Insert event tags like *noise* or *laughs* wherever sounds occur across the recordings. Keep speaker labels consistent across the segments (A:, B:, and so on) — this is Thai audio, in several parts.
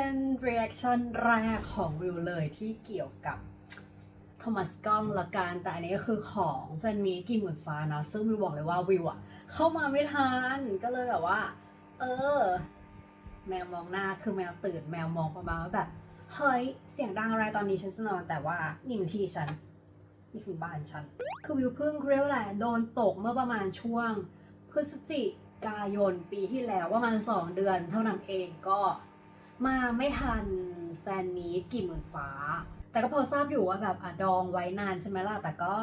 A: เป็น reaction แรกของวิวเลยที่เกี่ยวกับโทมัสก้องละกันแต่อันนี้ก็คือของแฟนมีกี่หมื่นฟ้านะ ซึ่งวิวบอกเลยว่าวิวอะเข้ามาไม่ทันก็เลยแบบว่า เออ แมวมองหน้าคือแมวตื่นแมวมองประมาณว่าแบบ เฮ้ย เสียงดังอะไรตอนนี้ฉันจะนอนแต่ว่านี่มันที่ฉัน นี่คือบ้านฉัน คือวิวเพิ่งเรียกว่าอะไรโดนตกเมื่อประมาณช่วง พฤศจิกายนปีที่แล้วประมาณสองเดือนเท่านั้นเองก็ มาไม่ทันแฟนมีตกี่หมื่นฟ้า แต่ก็พอทราบอยู่ว่าแบบอะดองไว้นานใช่ไหมล่ะ แต่ก็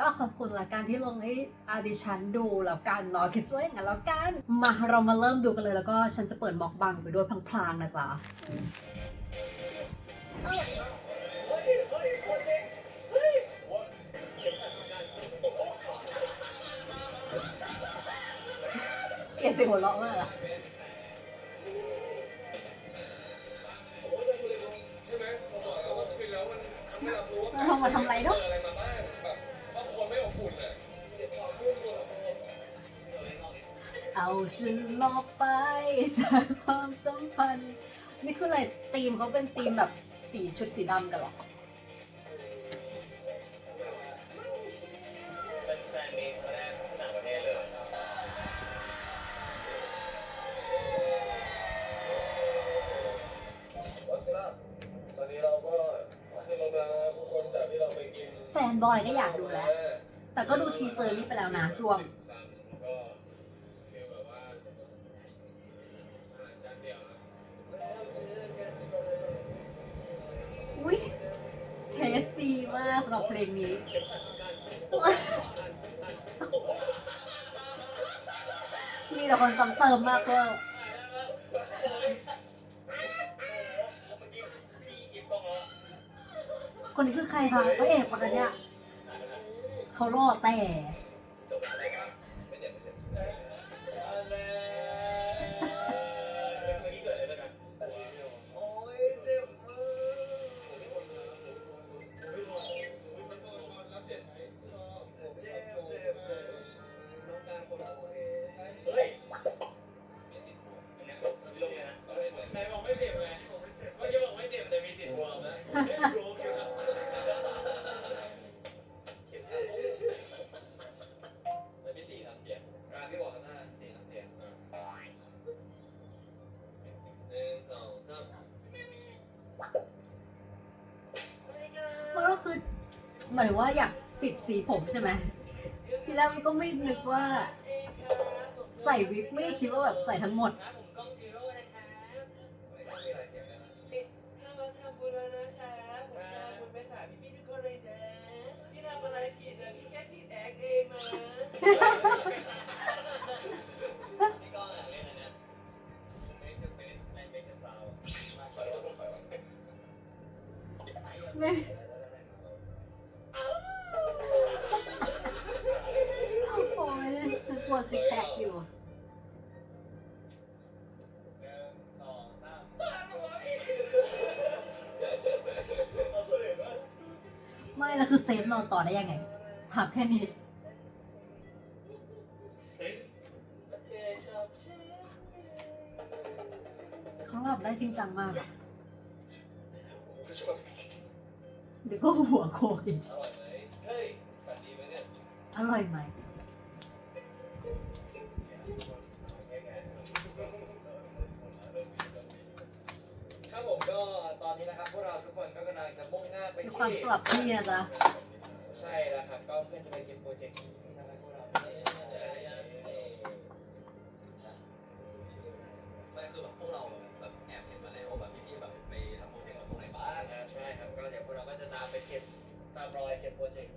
A: ก็ขอบคุณละกันที่ลงให้อาดิฉันดูแล้วกันเนาะคิดว่าอย่างนั้นแล้วกัน มาเรามาเริ่มดูกันเลยแล้วก็ฉันจะเปิดม็อกบังไปด้วยพลางๆนะจ๊ะเกลียดเสียงหัวเราะมากอะ
B: ฉัน
A: มอกไปจากความสัมพันธ์นี่คืออะไรธีมเขาเป็นธีมแบบสีชุดสีดำกันเหรอ
B: เพ
A: ลงนี้ มีแต่คนจำเติมมากเวอร์คนนี้คือใครคะพระเอกปะคะเนี่ย เขาหล่อแต่า
B: ย
A: ถึงว่าอยากปิดสีผมใช่ไหมทีแรกวิก็ไม่นึกว่า ใส่วิกไม่คิดว่าแบบใส่ทั้งหมด
C: ว
B: ซิ
A: กแพคอยู่
B: หนึ่งสองสาม
A: ไม่แล้วคือเซฟนอนต่อได้ยังไงถามแค่นี้เขาหลับได้จริงจังมากอะเดี๋ยวก็หัวโคกอีก
B: อร่อยไหม นนี้นะครับพวกเราทุกคนก็กำลังจะมุ่งหน้าไป
A: มี
B: ที่
A: ความสลับที่นะจ๊ะ
B: ใช่แล้วครับก็เพื่อจะไปกินโปรเจกต์นี้นะครับพวกเรา
D: ไม่คือแบบพวกเราแบบแอบเห็นมาแล้วแบบพี่ๆแบบไปทำโปรเจกต์กับพวกไหนบ้าง
B: อ่าใช่ครับก็เดี๋ยวพวกเราก็จะตามไปเก็บตามรอยเก็บโปรเจกต์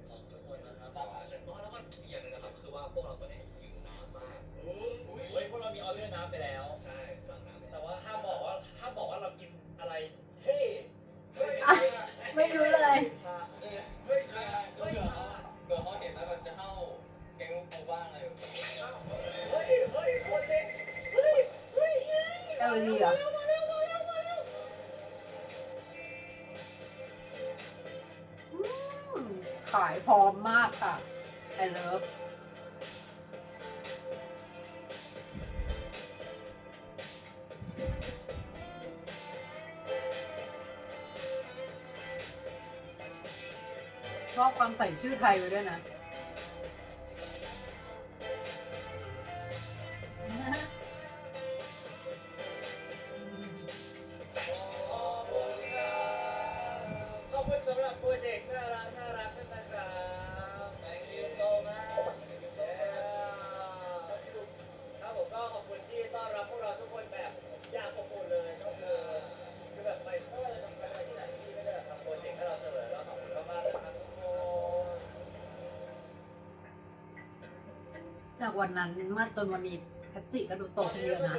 D: ช
B: อบ
A: ค
B: วามใส่ชื่อไทยไว้ด้วยนะ
D: มาจนวันนี้
B: แพทจิก็ดูโตขึ้นเยอะนะ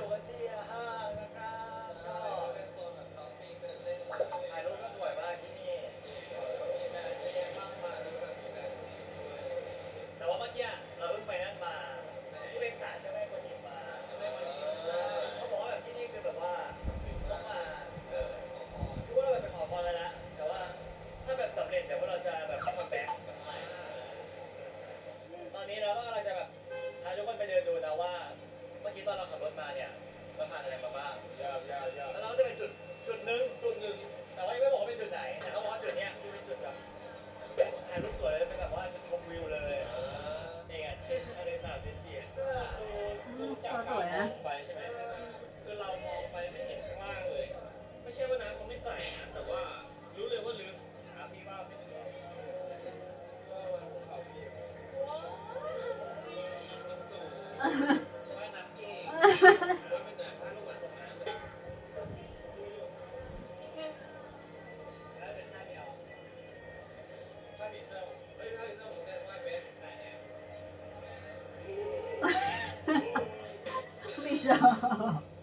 D: May siya. *laughs*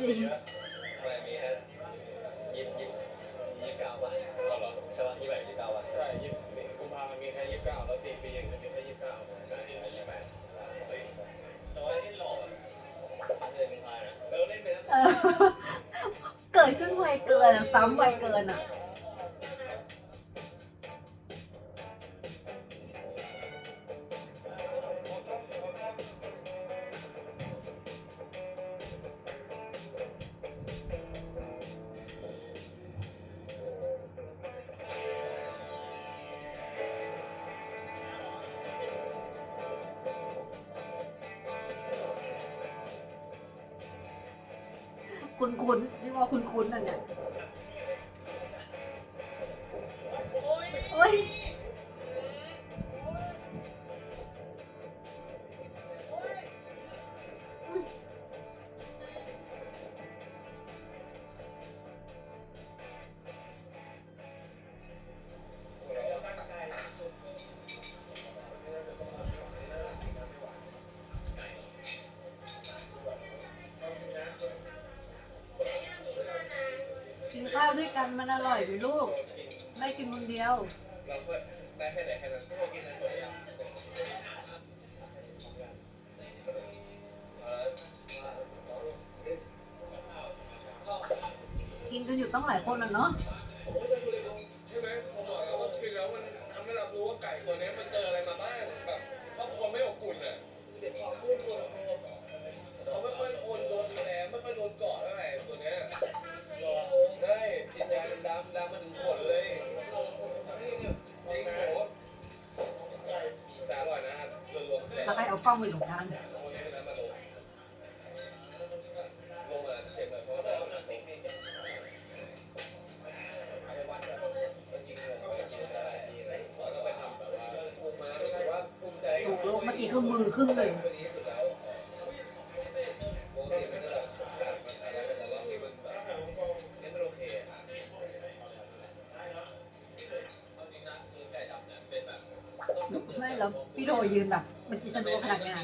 D: จริงยี่ยี่ยี่เก้าวันก็เหรอใช่ป่ะ
E: ยี่สิบแปดยี่สิบเก้าใช่
F: ใช่ยี่กุมภาพันธ์มีแค่ยี่สิบเก้าแล้วสี่ปีอย่างนี้มีแค่ยี่สิบเก้า
E: ใช่ใช่ใช่ยี่สิบแปดใช่เฮ้ยแต่กอ่หล่อฟัเลยเป็นพานะแล้เล่นแล้
B: เออ เกิดขึ้นไวเกินซ้ำไวเกินอะ กินข้าวด้วยกันมันอร่อยไปลูก ไม่กินคนเดียว ต้องหลายคนนะเนาะ
F: ใช่ไหมผมบอกแล้วมันทำให้เรารู้ว่าไก่ตัวนี้มันเจออะไรมาบ้างแบบครอบครไม่อบอุ่นอะเขาพูดคนเขาไม่ค่อยคนโดนแผลไม่ค่อยโดนกอดเท่ไหร่ตัวนี้ยได้จิตใจดำดำมัถึงขนเลยนี่
B: งใครเอากองไป
E: ถูก
F: ทาง
E: ยืนแบบ
B: เมื่อกี้ฉัน
A: รู้พนักงา
F: น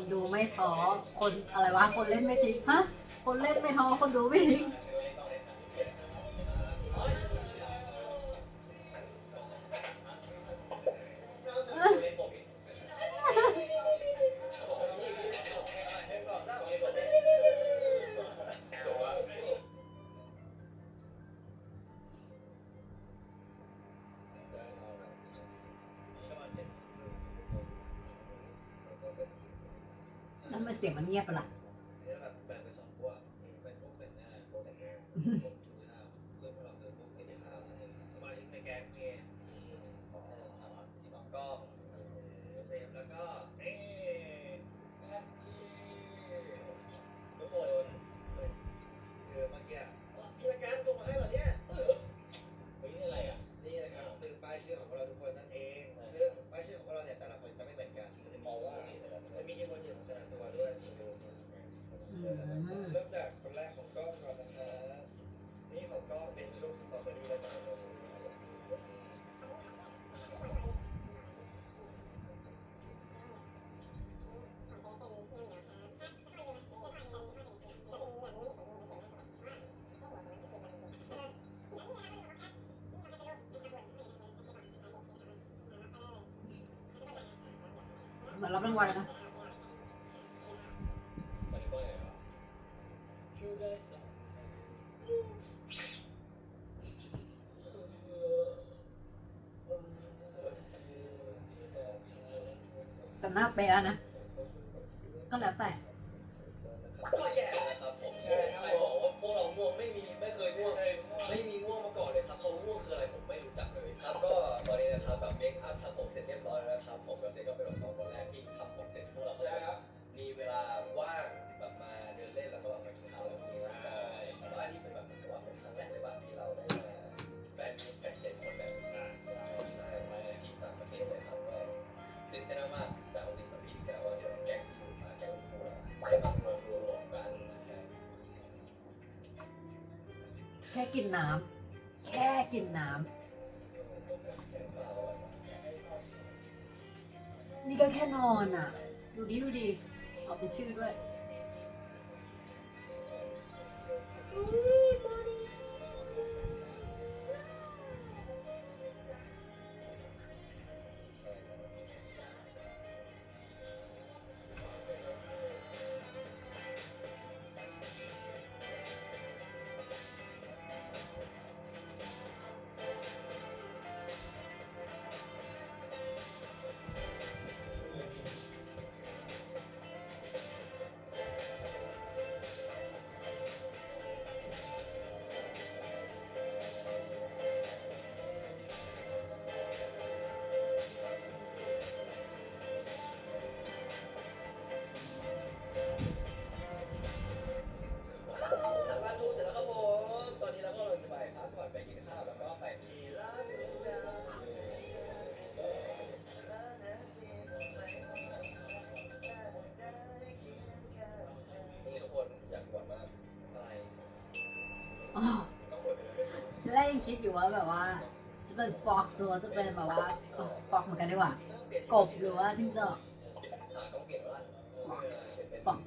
F: ค
A: นดู
D: ไม่ท้อคนอะไรวะคนเล่นไม่ทิ้งฮะคนเล่นไม่ท้อคนดูไม่ทิ้ง เสียงมันเงียบไปละ
A: เหมือนรับรา
D: งวัลเลยนะแต่หน้าเป๊ะนะ แค่
A: กินน้ำแค่กินน้ำนี่ก็แค่นอน
D: อะ ดูดีดูดีเอาเป็นชื่อด้วยัง
A: คิดอยู่ว่าแบบว่า จะเป็น fox หรือว่าจะเป็นแบบว่าฟอกเหมือนกันดีกว่ากบหรือว่า
D: จิ้งจอก fox fox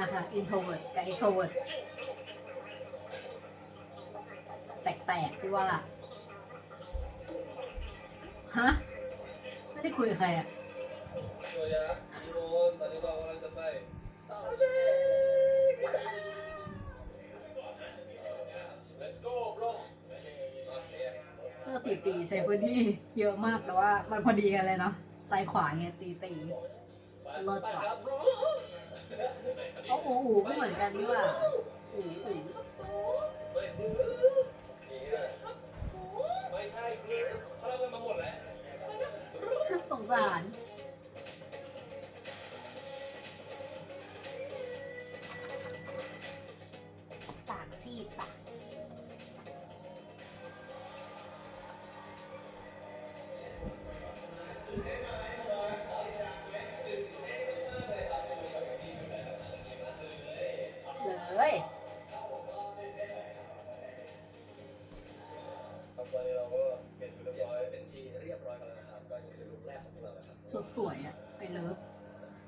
D: นะคะ
A: introvert กับ extrovert แปลกๆพี่ว่าฮะไม่ได้คุยกับใครอะ
F: เสื้
A: อตีตีใช้พื้นที่เยอะมากแต่ว่ามันพอดีกันเลยเนาะซ้ายขวาเงี้ยตีตีเลิศ
F: กว่า
A: เพาะอู๋อู๋ก็เหมือนกันนี่ว่าอู๋อู๋สงสาร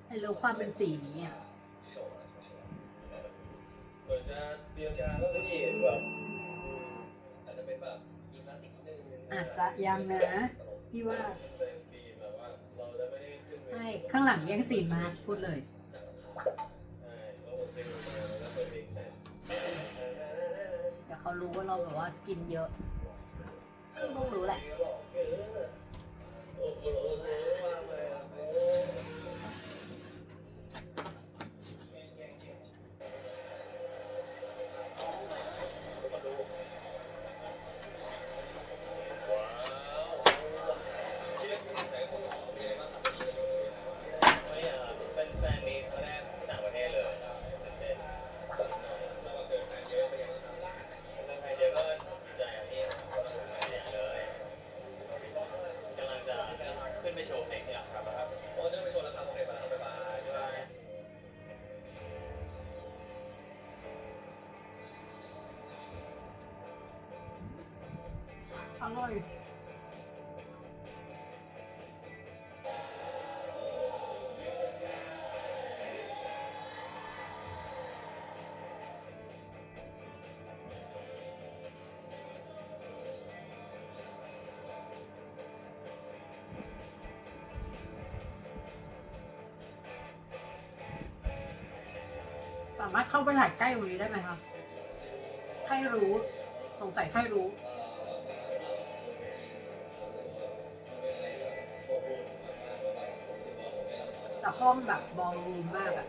D: ไอ้รู้ควา
A: มเป็นสีนี้อะ
F: อา
D: จจะยัง
A: นะ พี่ว่า
F: ใม่ข้า
A: งหลังแย่งสีมาพูดเลย
F: เดี๋เขา
A: รู้ว่าเราแบบว่ากินเยอะต้องรู้แหละา
B: มาร
A: ถเข้าไปถ่ายใกล้ตรงนี้ได้ไหมคะใครรู้ สงสัยใครรู้แต่ห้องแบบบอลรูมมากอะ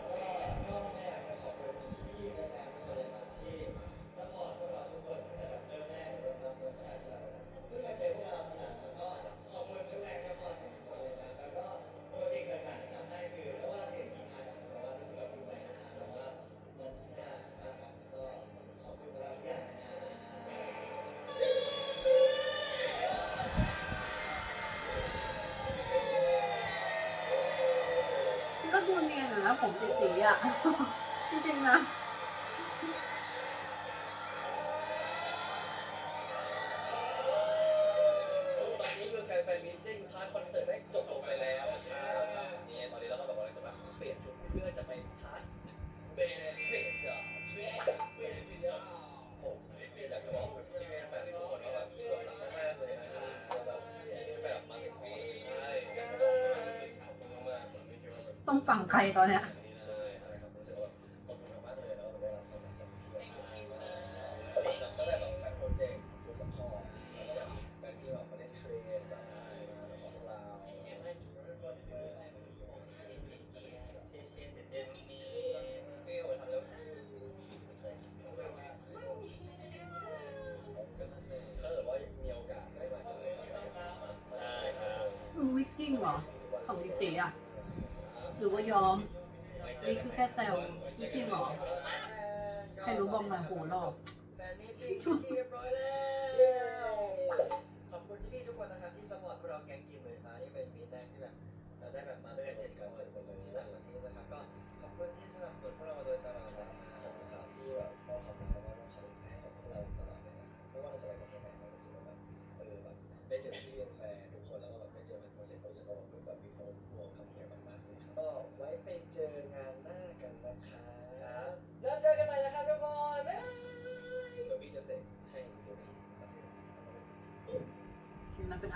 D: ใค
A: รตอนเนี้ย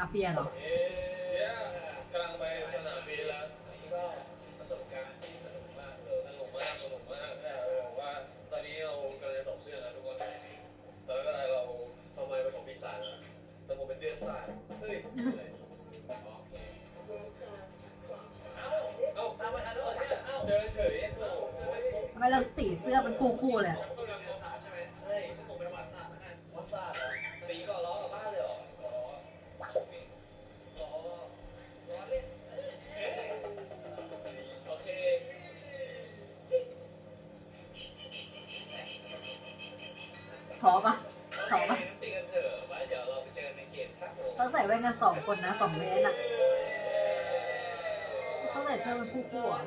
D: อาเฟี
A: ยเหรอ
D: เอ๊ะกำลัง
F: ไปสนามบินแล้วนี่ก็ประสบการณ์ที่สนุกมากเลยสนุกมากสนุกมากแต่บอกว่า ตอนนี้เรากำลังจะตกเสื้อแล้วทุกคนตอนนั้นเราทำไมเป็นของปีศาจอะแต่ผมเป็นเดือนศาสตร์เฮ้ยอะไรอ๋อโอเคเอ้าเอ้าตามมาทันแล้วเหรอเนี่ยเอ้าเจอเฉยโอ้โห
A: ทำไมเราสีเสื้อเป็นคู่คู่ๆเลยอะ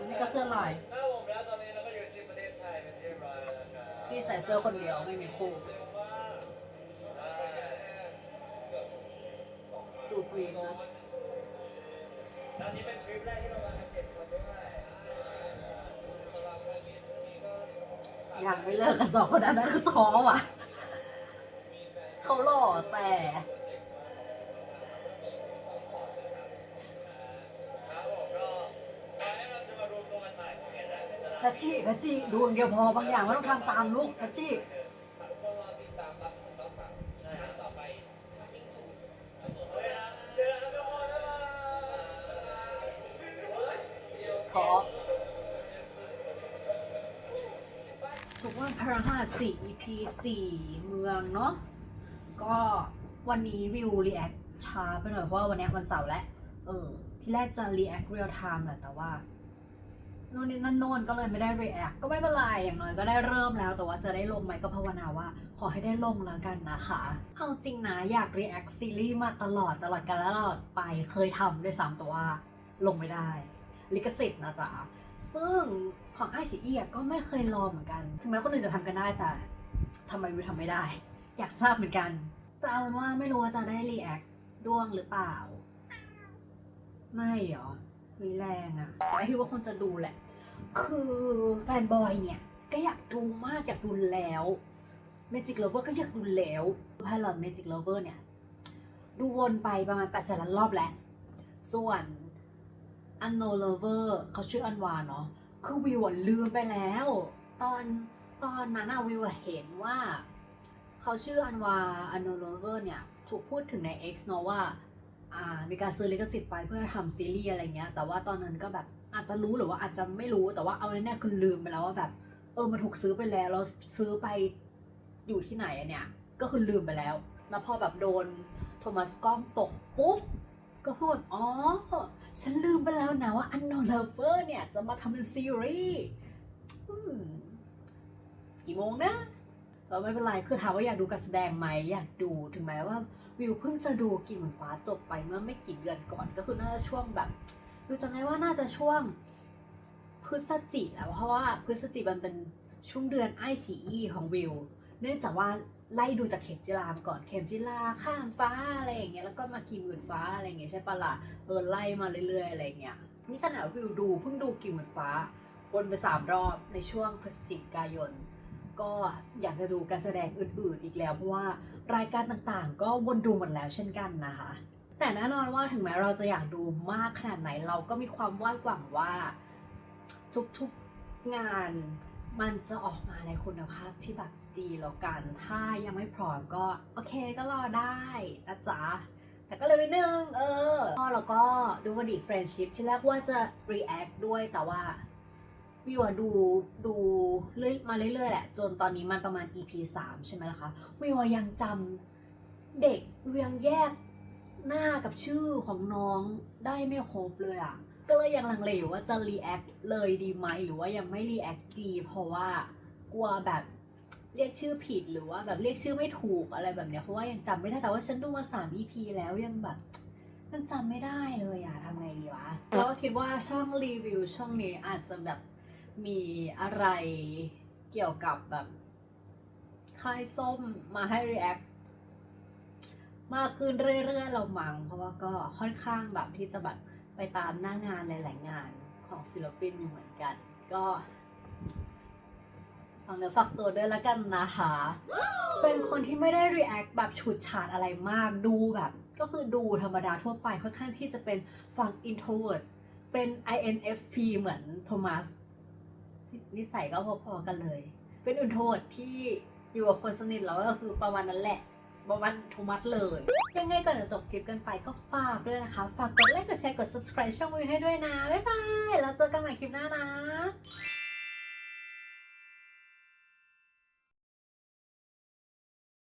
A: นี่ก็เสื้อลาย
D: ถ้าผมแล้วตอนนี้เราก็อยู่ที่ประเทศไทยเป็นที่เรียบร้อยแล้วนะครับ
A: พี่ใส่เสื้อคนเดียวไม่มีคู่
D: เร็วมากได้
A: สูทวีนนะ
D: ตอนนี้เป็นทริปแรกที่เรามาเจ็ดคนด้วยสำหรับครั้งนี้นี่ก็
A: ยังไม่เลิกกันสองคนนั้นนะคือท้อว่ะ เขาหล่อแต่ พัชจี้พัชจี้ดูอย่างเดียวพอบางอย่างไม่ต้องทำตามลูกพัชจี้
D: ทุกคนรอติดตามรับชมรับฟังใช่ครับต่อไปทิ้งถูกครับผมเอาเลยครับเจอกันทุกคนบ๊ายบาย
A: ท้อสุวรรณพระห้าสี่ EP สี่เมืองเนาะก็วันนี้วิวรีแอคช้าไปหน่อยเพราะว่าวันนี้วันเสาร์แล้ว เออ ที่แรกจะรีแอคเรียลไทม์แหละแต่ว่าโน่นนี่นั่นโน่นก็เลยไม่ได้รีแอคก็ไม่เป็นไรอย่างน้อยก็ได้เริ่มแล้ว แต่ว่าจะได้ลงไหมก็ภาวนาว่า ขอให้ได้ลงแล้วกันนะคะ เอาจริงนะอยากรีแอคซีรีส์มาตลอดตลอดกันแล้วตลอดไปเคยทำด้วยซ้ำแต่ว่าลงไม่ได้ ลิขสิทธิ์นะจ๊ะซึ่งของไอชีอีก็ไม่เคยลองเหมือนกัน ถึงแม้คนอื่นจะทำกันได้แต่ทำไมวิวทำไม่ได้ อยากทราบเหมือนกัน แต่เอาเป็นว่าไม่รู้ว่าจะได้รีแอคด้วงหรือเปล่า ไม่หรอมีแรงอะแต่คิดว่าคนจะดูแหละ คือแฟนบอยเนี่ย ก็อยากดูมากอยากดูแล้ว Magic Lover ก็อยากดูแล้ว Pilot Magic Lover เนี่ย ดูวนไปประมาณแสนล้านรอบแล้ว ส่วน Unknown Lover เขาชื่ออันวาเนาะคือวิวอะลืมไปแล้ว ตอนตอนนั้นอะวิวเห็นว่าเขาชื่ออันวา Unknown Lover เนี่ย ถูกพูดถึงใน X เนาะว่า อ่ามีการซื้อลิขสิทธิ์ไปเพื่อทำซีรีส์อะไรเงี้ย แต่ว่าตอนนั้นก็แบบ อาจจะรู้หรือว่าอาจจะไม่รู้แต่ว่าเอาแน่ๆคือลืมไปแล้วว่าแบบ เออมันถูกซื้อไปแล้วแล้วซื้อไปอยู่ที่ไหนอะเนี่ย ก็คือลืมไปแล้ว แล้วพอแบบโดนโทมัสกล้องตกปุ๊บก็พูดอ๋อ ฉันลืมไปแล้วนะว่า Unknown Lover เนี่ย จะมาทำเป็นซีรีส์กี่โมงนะเราไม่เป็นไร คือถามว่าอยากดูการแสดงไหมอยากดู ถึงแม้ว่าวิวเพิ่งจะดูกี่หมื่นฟ้าจบไปเมื่อไม่กี่เดือนก่อน ก็คือน่าจะช่วงแบบ วิวจำได้ว่าน่าจะช่วงพฤศจิแล้วเพราะว่าพฤศจิมันเป็นช่วงเดือนไอฉีอีของวิว เนื่องจากว่าไล่ดูจากเข็มจิรามก่อนเข็มจิราข้ามฟ้าอะไรอย่างเงี้ยแล้วก็มากี่หมื่นฟ้าอะไรอย่างเงี้ยใช่ปะล่ะเออไล่มาเรื่อยๆอะไรอย่างเงี้ยนี่ขนาดวิวดูเพิ่งดูกี่หมื่นฟ้าวนไปสามรอบในช่วงพฤศจิกายน ก็อยากจะดูการแสดงอื่นๆอีกแล้วเพราะว่ารายการต่างๆ ก็วนดูหมดแล้วเช่นกันนะคะ แต่แน่นอนว่าถึงแม้เราจะอยากดูมากขนาดไหน เราก็มีความวาดหวังว่า ทุกๆงานมันจะออกมาในคุณภาพที่แบบดีแล้วกัน ถ้ายังไม่พร้อมก็โอเคก็รอได้นะจ๊ะ แต่ก็เลยนิดนึง เออแล้วก็ดูวันดีเฟรนชิพที่แรกว่าจะ react ด้วยแต่ว่าวิวดูดูเรื่อยมาเรื่อยๆแหละ จนตอนนี้มันประมาณ EP 3 ใช่ไหมล่ะคะวิวยังจำเด็กวิวยังแยก หน้ากับชื่อของน้องได้ไม่ครบเลยอะก็เลยยังลังเลว่าจะ react เลยดีไหมหรือว่ายังไม่ react ดีเพราะว่ากลัวแบบเรียกชื่อผิดหรือว่าแบบเรียกชื่อไม่ถูกอะไรแบบเนี้ยเพราะว่ายังจำไม่ได้แต่ว่าฉันดูมา3 EP แล้วยังแบบยังจำไม่ได้เลยอะทำไงดีวะแล้วก็คิดว่าช่องรีวิวช่องนี้อาจจะแบบมีอะไรเกี่ยวกับแบบค่ายส้มมาให้ react มากขึ้นเรื่อยๆเรามัง เพราะว่าก็ค่อนข้างแบบที่จะแบบไปตามหน้างานหลายๆงานของศิลปินอยู่เหมือนกัน ก็ฟังเนื้อฝากตัวด้วยแล้วกันนะคะ เป็นคนที่ไม่ได้ react แบบฉุดฉาดอะไรมากดูแบบ ก็คือดูธรรมดาทั่วไปค่อนข้างที่จะเป็นฝั่ง introvert เป็น INFP เหมือนโทมัสนิสัยก็พอๆกันเลย เป็น introvert ที่อยู่กับคนสนิทแล้วก็คือประมาณนั้นแหละ ประมาณโทมัดเลย ยังไงก่อนจะจบคลิปกันไปก็ฝากด้วยนะคะ ฝากกดไลค์กดแชร์กด subscribe ช่องวิวให้ด้วยนะ บ๊ายบาย แล้วเจอกันใหม่คลิปหน้านะ